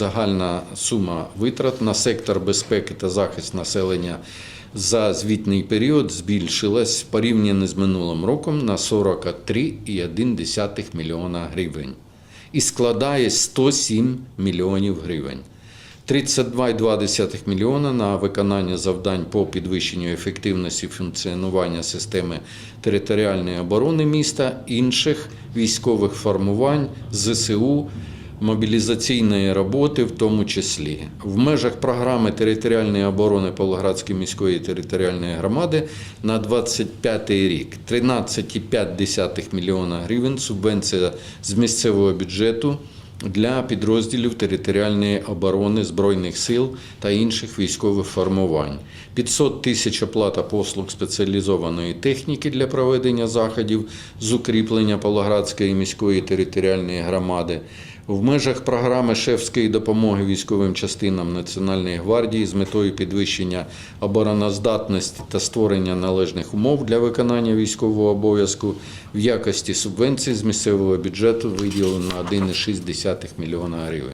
Загальна сума витрат на сектор безпеки та захист населення за звітний період збільшилась порівняно з минулим роком на 43,1 мільйона гривень і складає 107 мільйонів гривень. 32,2 мільйона на виконання завдань по підвищенню ефективності функціонування системи територіальної оборони міста, інших військових формувань, ЗСУ, мобілізаційної роботи, в тому числі. В межах програми територіальної оборони Павлоградської міської територіальної громади на 25 рік 13,5 мільйона гривень субвенція з місцевого бюджету для підрозділів територіальної оборони Збройних сил та інших військових формувань. 500 тисяч оплата послуг спеціалізованої техніки для проведення заходів з укріплення Павлоградської міської територіальної громади. В межах програми шефської допомоги військовим частинам Національної гвардії з метою підвищення обороноздатності та створення належних умов для виконання військового обов'язку в якості субвенцій з місцевого бюджету виділено 1,6 мільйона гривень.